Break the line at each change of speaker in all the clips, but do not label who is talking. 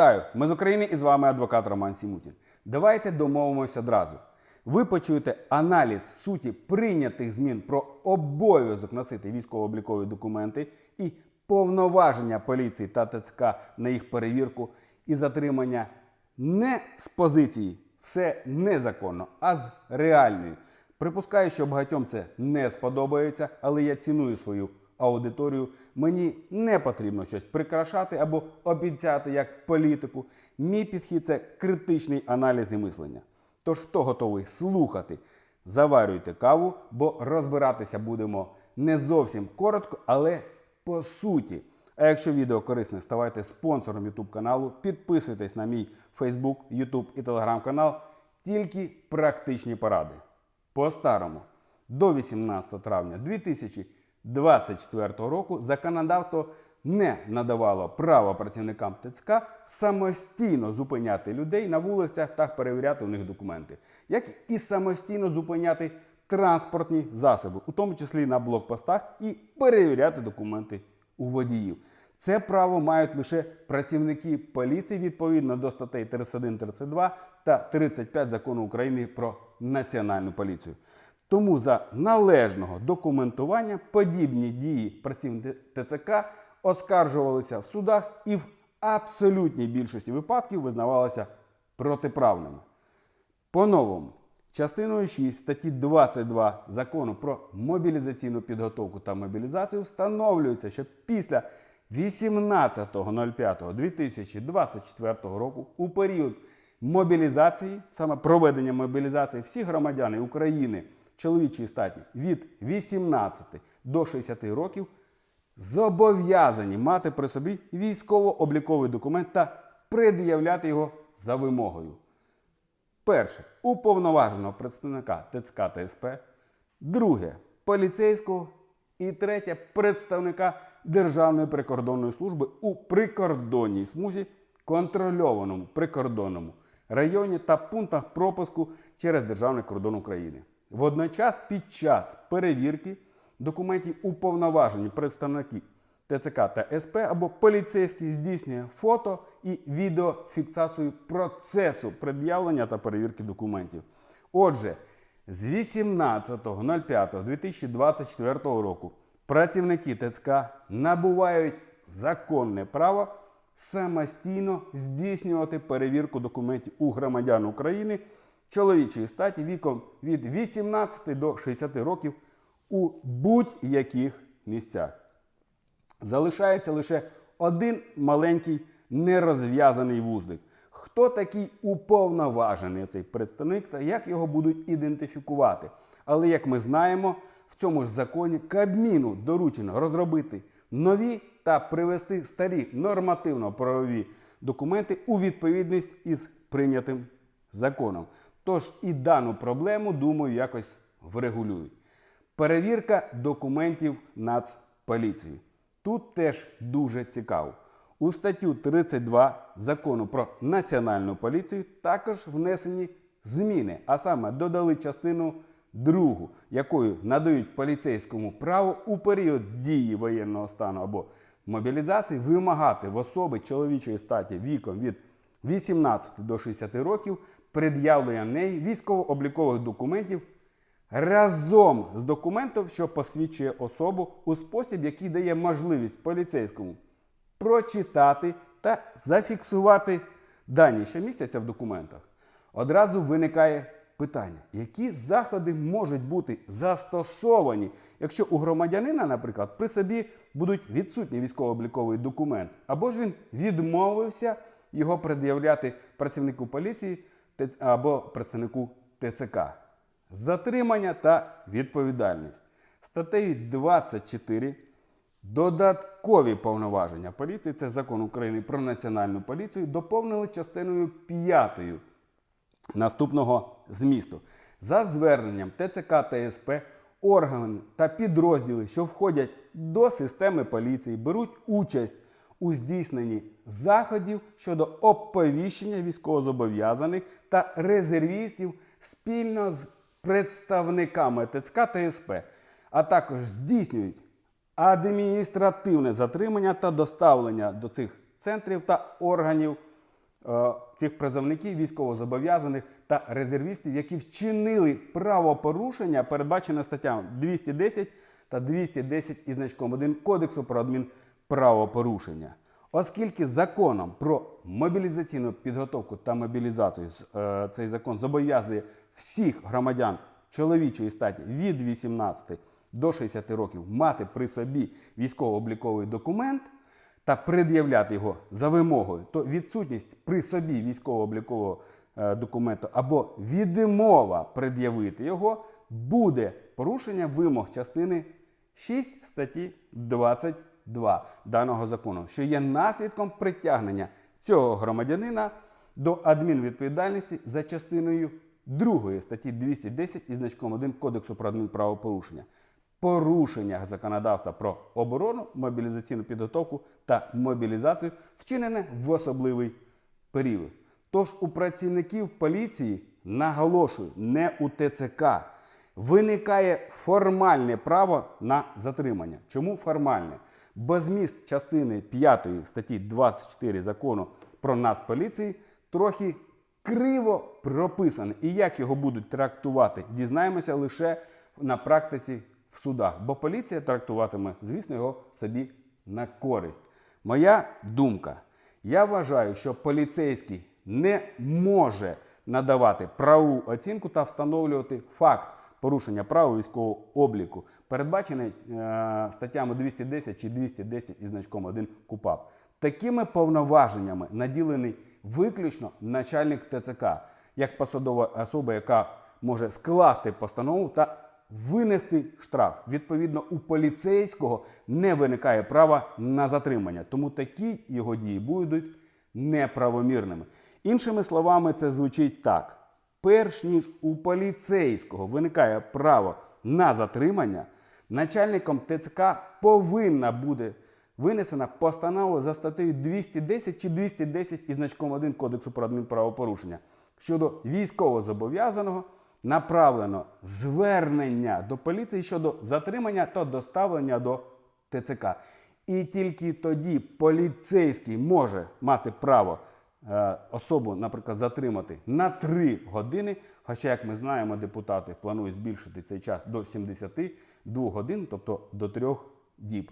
Вітаю! Ми з України і з вами адвокат Роман Сімутін. Давайте домовимося одразу. Ви почуєте аналіз суті прийнятих змін про обов'язок носити військово-облікові документи і повноваження поліції та ТЦК на їх перевірку і затримання не з позиції все незаконно, а з реальної. Припускаю, що багатьом це не сподобається, але я ціную свою аудиторію. Мені не потрібно щось прикрашати або обіцяти як політику. Мій підхід це критичний аналіз і мислення. Тож, хто готовий слухати, заварюйте каву, бо розбиратися будемо не зовсім коротко, але по суті. А якщо відео корисне, ставайте спонсором YouTube каналу, підписуйтесь на мій Facebook, YouTube і Telegram канал. Тільки практичні поради. По-старому, до 18 травня 2024 року законодавство не надавало права працівникам ТЦК самостійно зупиняти людей на вулицях та перевіряти у них документи, як і самостійно зупиняти транспортні засоби, у тому числі на блокпостах, і перевіряти документи у водіїв. Це право мають лише працівники поліції відповідно до статей 31, 32 та 35 закону України про національну поліцію. Тому за належного документування подібні дії працівників ТЦК оскаржувалися в судах і в абсолютній більшості випадків визнавалися протиправними. По-новому, частиною 6 статті 22 закону про мобілізаційну підготовку та мобілізацію встановлюється, що після 18.05.2024 року у період мобілізації, саме проведення мобілізації всіх громадян України чоловічої статі від 18 до 60 років зобов'язані мати при собі військово-обліковий документ та пред'являти його за вимогою. Перше уповноваженого представника ТЦК та СП, друге поліцейського і третє представника Державної прикордонної служби у прикордонній смузі, контрольованому прикордонному районі та пунктах пропуску через Державний кордон України. Водночас під час перевірки документів уповноважені представники ТЦК та СП або поліцейський здійснює фото і відеофіксацію процесу пред'явлення та перевірки документів. Отже, з 18.05.2024 року працівники ТЦК набувають законне право самостійно здійснювати перевірку документів у громадян України чоловічої статі віком від 18 до 60 років у будь-яких місцях. Залишається лише один маленький нерозв'язаний вузлик. Хто такий уповноважений цей представник та як його будуть ідентифікувати? Але як ми знаємо, в цьому ж законі Кабміну доручено розробити нові та привести старі нормативно-правові документи у відповідність із прийнятим законом. Тож і дану проблему, думаю, якось врегулюють. Перевірка документів Нацполіції. Тут теж дуже цікаво. У статтю 32 закону про національну поліцію також внесені зміни, а саме додали частину другу, якою надають поліцейському право у період дії воєнного стану або мобілізації вимагати в особи чоловічої статі віком від 18 до 60 років пред'явлення неї військово-облікових документів разом з документом, що посвідчує особу у спосіб, який дає можливість поліцейському прочитати та зафіксувати дані, що містяться в документах. Одразу виникає питання, які заходи можуть бути застосовані, якщо у громадянина, наприклад, при собі будуть відсутні військово-обліковий документ, або ж він відмовився його пред'являти працівнику поліції або представнику ТЦК. Затримання та відповідальність. Статтею 24 додаткові повноваження поліції, це закон України про національну поліцію, доповнили частиною 5 наступного змісту. За зверненням ТЦК та СП органи та підрозділи, що входять до системи поліції, беруть участь у здійсненні заходів щодо оповіщення військовозобов'язаних та резервістів спільно з представниками ТЦК та СП, а також здійснюють адміністративне затримання та доставлення до цих центрів та органів е, цих призовників, військовозобов'язаних та резервістів, які вчинили правопорушення, передбачене статтями 210 та 210 із значком 1 Кодексу про адмінправопорушення. Оскільки законом про мобілізаційну підготовку та мобілізацію е, цей закон зобов'язує всіх громадян чоловічої статі від 18 до 60 років мати при собі військово-обліковий документ та пред'являти його за вимогою, то відсутність при собі військово-облікового е, документу або відмова пред'явити його буде порушення вимог частини 6 статті 22 даного закону, що є наслідком притягнення цього громадянина до адмінвідповідальності за частиною 2 статті 210 із значком 1 Кодексу про адмінправопорушення. Порушення законодавства про оборону, мобілізаційну підготовку та мобілізацію вчинене в особливий період. Тож у працівників поліції наголошую, не у ТЦК, виникає формальне право на затримання. Чому формальне? Бо зміст частини 5 статті 24 закону про Нацполіції трохи криво прописаний. І як його будуть трактувати, дізнаємося лише на практиці в судах. Бо поліція трактуватиме, звісно, його собі на користь. Моя думка. Я вважаю, що поліцейський не може надавати правову оцінку та встановлювати факт порушення права військового обліку, передбачений е, статтями 210 чи 210 із значком 1 КУПАП. Такими повноваженнями наділений виключно начальник ТЦК, як посадова особа, яка може скласти постанову та винести штраф. Відповідно, у поліцейського не виникає права на затримання, тому такі його дії будуть неправомірними. Іншими словами, це звучить так: перш ніж у поліцейського виникає право на затримання, начальником ТЦК повинна буде винесена постанова за статтею 210 чи 210 із значком 1 Кодексу про адмінправопорушення щодо військовозобов'язаного направлено звернення до поліції щодо затримання та доставлення до ТЦК. І тільки тоді поліцейський може мати право е, особу, наприклад, затримати на 3 години. Хоча, як ми знаємо, депутати планують збільшити цей час до 72 годин, тобто до 3 діб.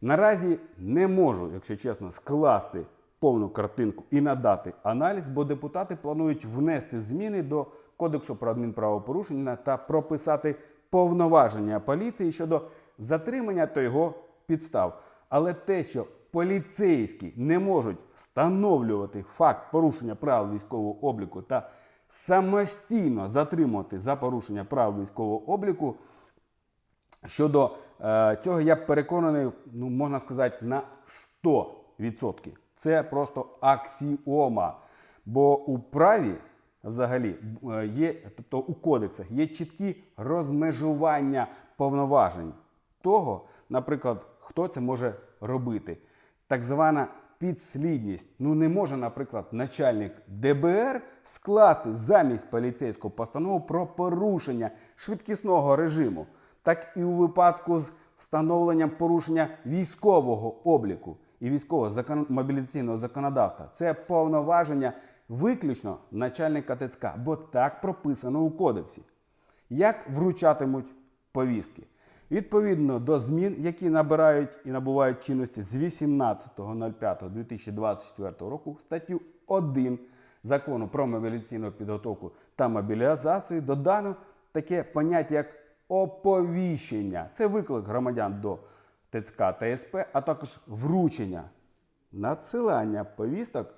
Наразі не можу, якщо чесно, скласти повну картинку і надати аналіз, бо депутати планують внести зміни до Кодексу про адмінправопорушення та прописати повноваження поліції щодо затримання та його підстав. Але те, що поліцейські не можуть встановлювати факт порушення правил військового обліку та самостійно затримувати за порушення правил військового обліку, Щодо е, цього я переконаний, ну можна сказати, на 100%. Це просто аксіома. Бо у праві взагалі е, є, тобто у кодексах є чіткі розмежування повноважень того, наприклад, хто це може робити. Так звана підслідність. Ну не може, наприклад, начальник ДБР скласти замість поліцейського постанову про порушення швидкісного режиму так і у випадку з встановленням порушення військового обліку і військового мобілізаційного законодавства. Це повноваження виключно начальника ТЦК, бо так прописано у кодексі. Як вручатимуть повістки? Відповідно до змін, які набирають і набувають чинності з 18.05.2024 року статтю 1 закону про мобілізаційну підготовку та мобілізацію додано таке поняття, як оповіщення. Це виклик громадян до ТЦК та СП, а також вручення надсилання повісток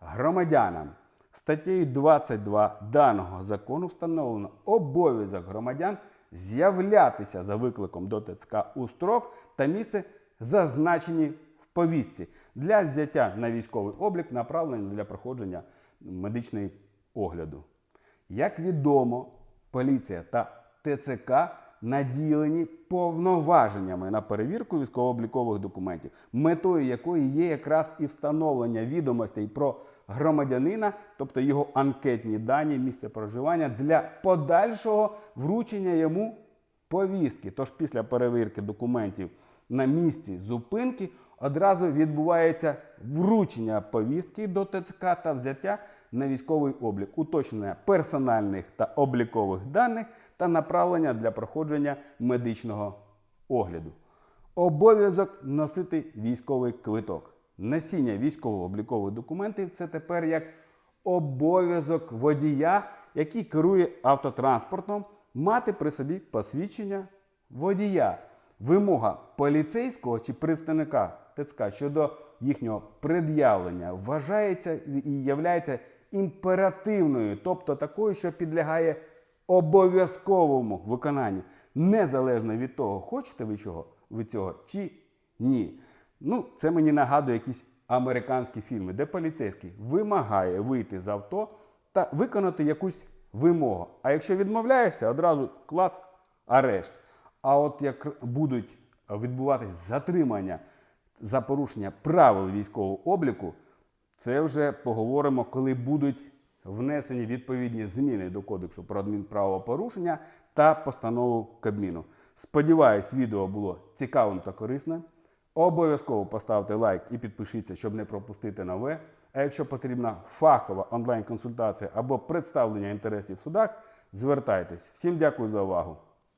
громадянам. Статтею 22 даного закону встановлено обов'язок громадян з'являтися за викликом до ТЦК у строк та місце, зазначені в повістці для взяття на військовий облік, направлення для проходження медичної огляду. Як відомо, поліція та ТЦК наділені повноваженнями на перевірку військово-облікових документів, метою якої є якраз і встановлення відомостей про громадянина, тобто його анкетні дані, місце проживання для подальшого вручення йому повістки. Тож після перевірки документів на місці зупинки одразу відбувається вручення повістки до ТЦК та взяття на військовий облік, уточнення персональних та облікових даних та направлення для проходження медичного огляду. Обов'язок носити військовий квиток. Носіння військово-облікових документів це тепер як обов'язок водія, який керує автотранспортом, мати при собі посвідчення водія. Вимога поліцейського чи представника ТЦК щодо їхнього пред'явлення вважається і являється імперативною, тобто такою, що підлягає обов'язковому виконанню, незалежно від того, хочете ви чого ви цього чи ні. Ну, це мені нагадує якісь американські фільми, де поліцейський вимагає вийти з авто та виконати якусь вимогу. А якщо відмовляєшся, одразу клац, арешт. А от як будуть відбуватись затримання за порушення правил військового обліку, це вже поговоримо, коли будуть внесені відповідні зміни до Кодексу про адмінправопорушення та постанову Кабміну. Сподіваюсь, відео було цікавим та корисним. Обов'язково поставте лайк і підпишіться, щоб не пропустити нове. А якщо потрібна фахова онлайн-консультація або представлення інтересів в судах, звертайтесь. Всім дякую за увагу!